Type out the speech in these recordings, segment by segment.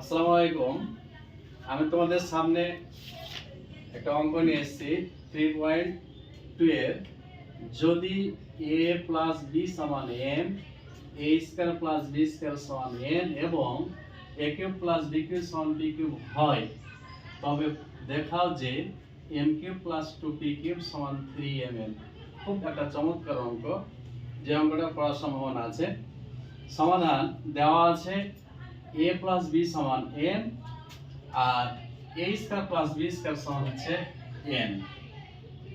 আসসালামু আলাইকুম। আমি তোমাদের সামনে একটা অঙ্ক নিয়ে এসেছি থ্রি পয়েন্ট এর যদি এ প্লাস বি সমান m a square plus b square সমান এন এবং a cube plus b cube সমান বি কিউব হয়, তবে দেখাও যে m cube plus two p cube সমান থ্রি এম এন খুব একটা চমৎকার অঙ্ক। যে অঙ্কটা পড়ার সম্ভাবনা আছে। সমাধান দেওয়া আছে এ প্লাস বি সমান n R a square plus b square সমান হচ্ছে n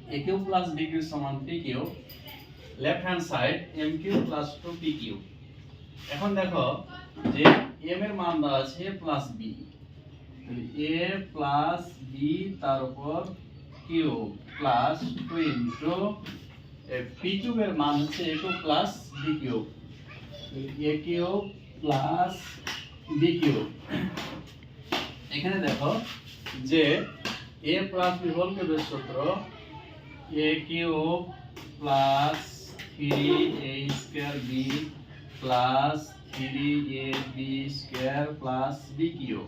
a cube plus b cube সমান p cube left hand side m cube plus two p cube এখন দেখো যে এম এর মান দেওয়া আছে plus b a plus b তার উপর cube plus two into p কিউবের মান হচ্ছে a cube plus b cube a cube plus b cube এখানে দেখো যে এ প্লাস বি হোল কিউবের সূত্র a cube plus three a square b plus three a b square plus b cube.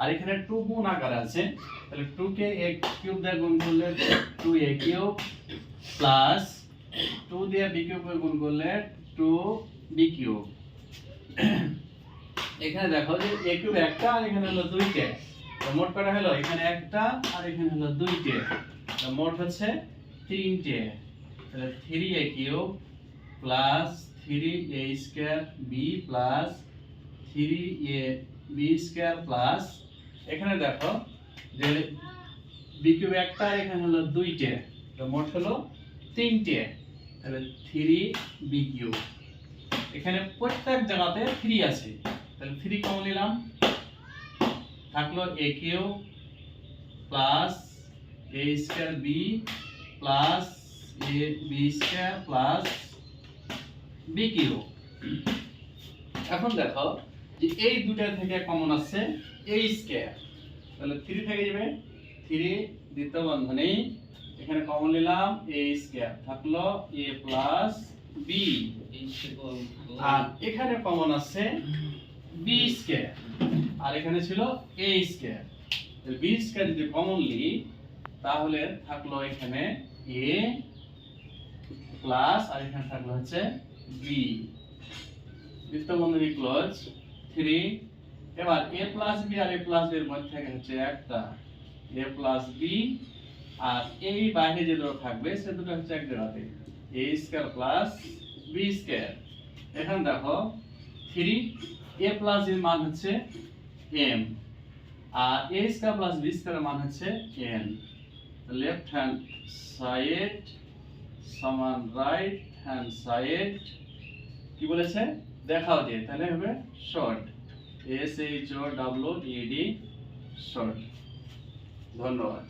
আর এখানে two গুণ আকার আছে। তাহলে টু কে এ কিউব দিয়ে গুণ করলে two a cube plus two দিয়ে বি কিউব গুণ করলে টু বি কিউব। এখানে দেখো যে এ কিউব একটা আর এখানে হলো দুইটে। মোট কটা হলো? এখানে একটা আর এখানে হলো দুইটে। মোট হচ্ছে তিনটে। তাহলে three a cube plus three a square b plus three a b square plus এখানে দেখো যে বি কিউব একটা এখানে হলো দুইটে। মোট হলো তিনটে। তাহলে থ্রি বি কিউব এখানে প্রত্যেক জায়গাতে থ্রি আছে। তাহলে থ্রি কমন নিলাম? থাকল a cube plus a square b plus a b square plus b cube এখন দেখো যে এই দুটা থেকে কমন আছে এ স্কোয়ার তাহলে থ্রি থেকে যাবে। থ্রি দ্বিতীয় বন্ধনী। এখানে কমন নিলাম এ স্কোয়ার থাকল এ প্লাস বি আর এখানে কমন আছে বি স্কয়ার আর এখানে ছিল এ স্কয়ার বি স্কয়ার যদি কমন নিই তাহলে থাকল এখানে এ প্লাস আর এখানে থাকল হচ্ছে বি দ্বিতীয় ক্লোজ থ্রি এবার এ প্লাস বি আর এ প্লাস বি এর মধ্যে হচ্ছে একটা। এ প্লাস বি আর এই বাইরে যে দুটো থাকবে, সে দুটো হচ্ছে এক জায়গাতে। A square plus b square এখানে দেখো থ্রি এ প্লাস এর মান হচ্ছে M R a square plus b square মান হচ্ছে এন লেফট হ্যান্ড সাইড সমান রাইট হ্যান্ড সাইড কি বলেছে? দেখাও দিয়ে, তাহলে হবে short S H O W E D short ধন্যবাদ।